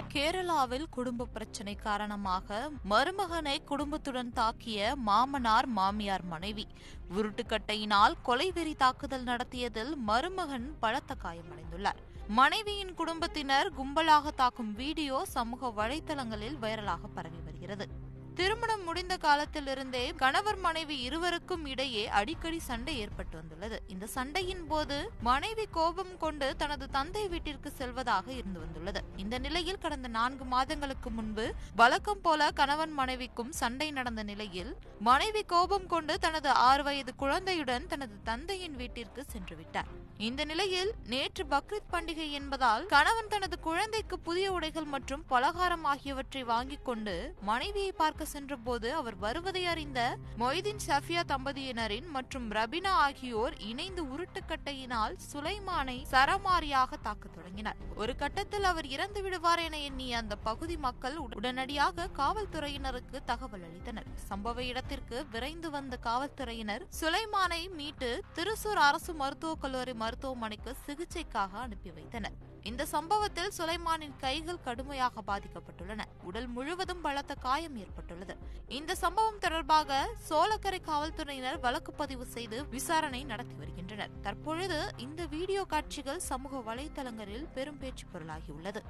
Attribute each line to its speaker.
Speaker 1: கேரளாவில் குடும்ப பிரச்சனை காரணமாக மருமகனை குடும்பத்துடன் தாக்கிய மாமனார் மாமியார் மனைவி. உருட்டுக்கட்டையினால் கொலைவெறி தாக்குதல் நடத்தியதில் மருமகன் பலத்த காயமடைந்துள்ளார். மனைவியின் குடும்பத்தினர் கும்பலாக தாக்கும் வீடியோ சமூக வலைதளங்களில் வைரலாக பரவி வருகிறது. திருமணம் முடிந்த காலத்திலிருந்தே கணவர் மனைவி இருவருக்கும் இடையே அடிக்கடி சண்டை ஏற்பட்டு வந்துள்ளது இந்த சண்டையின் போது மனைவி கோபம் கொண்டு தனது தந்தை வீட்டிற்கு செல்வதாக இருந்து வந்துள்ளது. இந்த நிலையில் கடந்த நான்கு மாதங்களுக்கு முன்பு வழக்கம் போல கணவன் மனைவிக்கும் சண்டை நடந்த நிலையில் மனைவி கோபம் கொண்டு தனது ஆறு வயது குழந்தையுடன் தனது தந்தையின் வீட்டிற்கு சென்று விட்டார். இந்த நிலையில் நேற்று பக்ரீத் பண்டிகை என்பதால் கணவன் தனது குழந்தைக்கு புதிய உடைகள் மற்றும் பலகாரம் ஆகியவற்றை வாங்கிக் கொண்டு மனைவியை பார்க்க சென்றபோது அவர் வருவதை அறிந்த மொய்தீன் சஃபியா தம்பதியினரின் மற்றும் ரபினா ஆகியோர் இணைந்து உருட்டுக்கட்டையினால் சுலைமானை சரமாரியாக தாக்க தொடங்கினர். ஒரு கட்டத்தில் அவர் இறந்து விடுவார் என எண்ணிய அந்த பகுதி மக்கள் உடனடியாக காவல்துறையினருக்கு தகவல் அளித்தனர். சம்பவ இடத்திற்கு விரைந்து வந்த காவல்துறையினர் சுலைமானை மீட்டு திருசூர் அரசு மருத்துவக் கல்லூரி மருத்துவமனைக்கு சிகிச்சைக்காக அனுப்பி வைத்தனர். இந்த சம்பவத்தில் சுலைமானின் கைகள் கடுமையாக பாதிக்கப்பட்டுள்ளன. உடல் முழுவதும் பலத்த காயம் ஏற்பட்டுள்ளது. இந்த சம்பவம் தொடர்பாக சோளக்கரை காவல்துறையினர் வழக்கு பதிவு செய்து விசாரணை நடத்தி வருகின்றனர். தற்பொழுது இந்த வீடியோ காட்சிகள் சமூக வலைதளங்களில் பெரும் பேச்சு பொருளாகியுள்ளது.